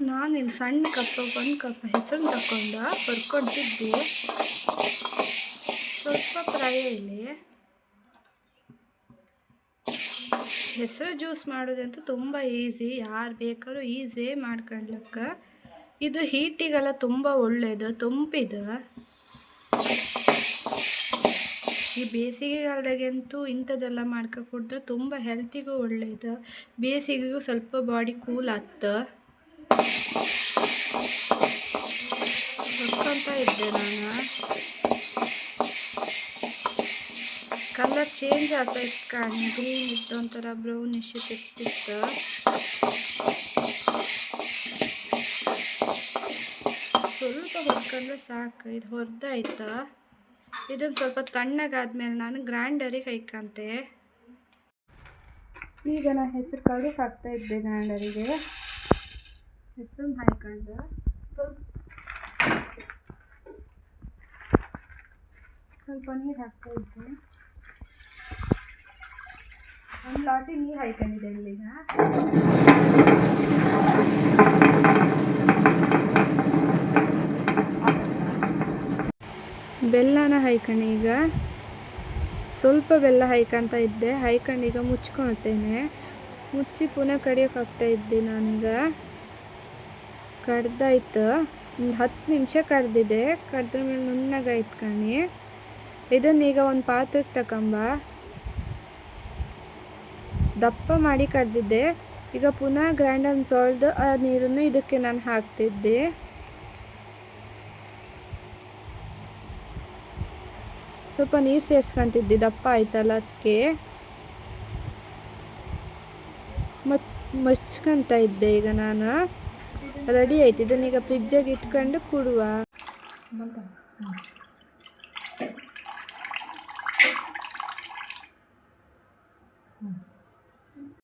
ನಾನು ಇಲ್ಲಿ ಸಣ್ಣ ಕಪ್ಪ ಒಂದು ಕಪ್ ಹೆಸರು ತಗೊಂಡು ಬರ್ಕೊತಿದ್ದೆ ಸ್ವಲ್ಪ ಪ್ರಾಯಲ್ಲಿ ಹೆಸರು ಜ್ಯೂಸ್ ಮಾಡೋದಂತೂ ತುಂಬ ಈಸಿ, ಯಾರು ಬೇಕಾದ್ರೂ ಈಸಿ ಮಾಡ್ಕೊಳ್ಳಕ್ಕ ಇದು ಹೀಟಿಗೆಲ್ಲ ತುಂಬ ಒಳ್ಳೆಯದು ತಂಪಿದು ಈ ಬೇಸಿಗೆಗಾಲದಾಗಂತೂ ಇಂಥದ್ದೆಲ್ಲ ಮಾಡ್ಕೊ ಕುಡಿದ್ರೆ ತುಂಬ ಹೆಲ್ತಿಗೂ ಒಳ್ಳೆಯದು ಬೇಸಿಗೆಗೂ ಸ್ವಲ್ಪ ಬಾಡಿ ಕೂಲ್ ಆಗ್ತ. ಹೊತ್ಕೊತ ಇದ್ದೆ ನಾನು ಕಲರ್ ಚೇಂಜ್ ಆಗ್ತಾಯಿತ್ತು ಕಾಣಿ ಗ್ರೀನ್ ಇತ್ತು ಒಂಥರ ಬ್ರೌನಿಶ್ ಇರ್ತಿತ್ತು ಸ್ವಲ್ಪ ಹೊರ್ಕೊಂಡ್ರೆ ಸಾಕು ಇದು ಹೊರ್ದಾಯ್ತಾ ಇದನ್ನು ಸ್ವಲ್ಪ ತಣ್ಣಗಾದ್ಮೇಲೆ ನಾನು ಗ್ರ್ಯಾಂಡರಿಗೆ ಹೈಕಂತೆ ಈಗ ನಾನು ಹೆಸರು ಕಾಳು ಹಾಕ್ತಾ ಇದ್ದೆ ಗ್ರೈಂಡರಿಗೆ ಹೆಸರು ಹಾಕೊಂಡು ಸ್ವಲ್ಪ ಸ್ವಲ್ಪ ನೀರು ಹಾಕ್ತಾ ಇದ್ದೆ. ಒಂದು ಲಾಟಿ ನೀರು ಹಾಕೊಂಡಿದೆ ಇಲ್ಲಿಗ. ಬೆಲ್ಲನ ಹಾಯ್ಕೊಂಡು ಈಗ. ಸ್ವಲ್ಪ ಬೆಲ್ಲ ಹಾಯ್ಕೊಂತ ಇದ್ದೆ. ಹಾಯ್ಕೊಂಡು ಈಗ ಮುಚ್ಕೊಳ್ತೇನೆ. ಮುಚ್ಚಿ ಪುನಃ ಕಡಿಯೋಕ್ಕಾಗ್ತಾ ಇದ್ದೆ ನಾನೀಗ. ಕಡ್ದಾಯ್ತು. ಒಂದು ಹತ್ತು ನಿಮಿಷ ಕಡ್ದಿದೆ. ಕಡ್ದ್ರ ಮೇಲೆ ನುಣ್ಣಗಾಯ್ತು ಕಣಿ. ಇದನ್ನ ಈಗ ಒಂದು ಪಾತ್ರೆಗೆ ತಗೊಂಬ ದಪ್ಪ ಮಾಡಿ ಕಡ್ದಿದ್ದೆ. ಈಗ ಪುನಃ ಗ್ರೈಂಡರ್ ತೊಳೆದು ಆ ನೀರನ್ನು ಇದಕ್ಕೆ ನಾನು ಹಾಕ್ತಿದ್ದೆ. ಸ್ವಲ್ಪ ನೀರು ಸೇರಿಸ್ಕೊಂತಿದ್ದೆ. ದಪ್ಪ ಆಯ್ತಲ್ಲ ಅದಕ್ಕೆ ಮಚ್ ಮಚ್ಕೊಂತ ಇದ್ದೆ ಈಗ ನಾನು. ರೆಡಿ ಆಯ್ತು. ಇದನ್ನೀಗ ಫ್ರಿಜ್ಜಾಗಿ ಇಟ್ಕೊಂಡು ಕೊಡುವ.